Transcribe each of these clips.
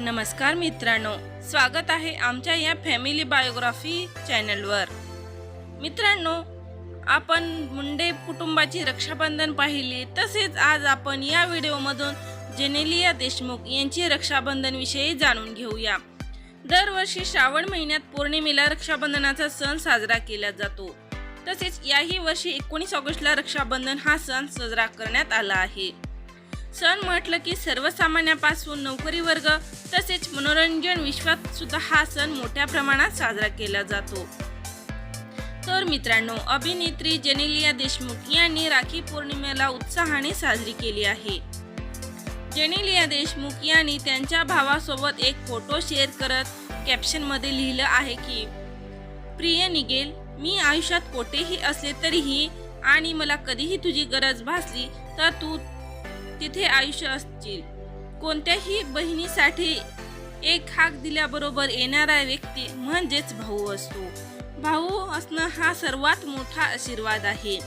नमस्कार मित्रांनो स्वागत आहे आमच्या या फॅमिली बायोग्राफी चॅनलवर. मित्रांनो आपण मुंडे कुटुंबाची रक्षाबंधन पाहिली तसेच आज आपण या व्हिडिओमधून जेनेलिया देशमुख यांची रक्षाबंधनविषयी जाणून घेऊया. दरवर्षी श्रावण महिन्यात पौर्णिमेला रक्षाबंधनाचा सण साजरा केला जातो. तसेच याही वर्षी एकोणीस ऑगस्टला रक्षाबंधन हा सण साजरा करण्यात आला आहे. सण म्हटलं की सर्वसामान्यापासून नोकरी वर्ग तसेच मनोरंजन विश्वात सुद्धा हा सण मोठ्या प्रमाणात साजरा केला जातो. तर मित्रांनो अभिनेत्री जेनेलिया देशमुख यांनी राखी पौर्णिमेला उत्साहाने साजरी केली आहे. जेनेलिया देशमुख यांनी त्यांच्या भावासोबत एक फोटो शेअर करत कॅप्शनमध्ये लिहिलं आहे की प्रिय निगेल मी आयुष्यात कोठेही असले तरीही आणि मला कधीही तुझी गरज भासली तर तू तिथे आयुष्य असतील. कोणत्याही बहिणीसाठी एक हाक दिल्याबरोबर येणारा व्यक्ती म्हणजेच भाऊ असतो. भाऊ असणं हा सर्वात मोठा आशीर्वाद आहे.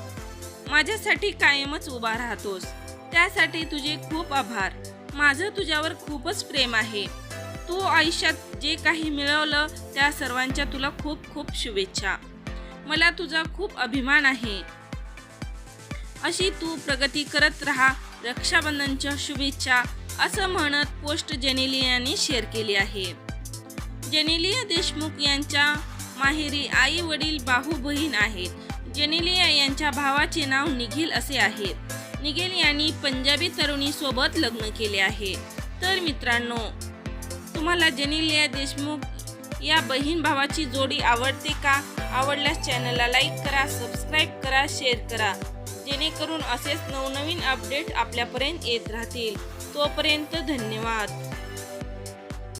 माझ्यासाठी कायमच उभा राहतोस. त्यासाठी तुझे खूप आभार. माझं तुझ्यावर खूपच प्रेम आहे. तू आयुष्यात जे काही मिळवलं त्या सर्वांच्या तुला खूप खूप शुभेच्छा. मला तुझा खूप अभिमान आहे. अशी तू प्रगती करत राहा. रक्षाबंधनच्या शुभेच्छा असं म्हणत पोस्ट जेनेलियाने शेअर केली आहे. जेनेलिया देशमुख यांच्या माहेरी आई वडील भाऊ बहीण आहेत. जेनेलिया यांच्या भावाचे नाव निखिल असे आहे. निखिल यांनी पंजाबी तरुणीसोबत लग्न केले आहे. तर मित्रांनो तुम्हाला जेनेलिया देशमुख या बहीण भावाची जोडी आवडते का? आवडल्यास चॅनलला लाईक करा सबस्क्राईब करा शेअर करा. जेणेकरून असेच नवनवीन अपडेट आपल्यापर्यंत येत राहतील. तोपर्यंत धन्यवाद.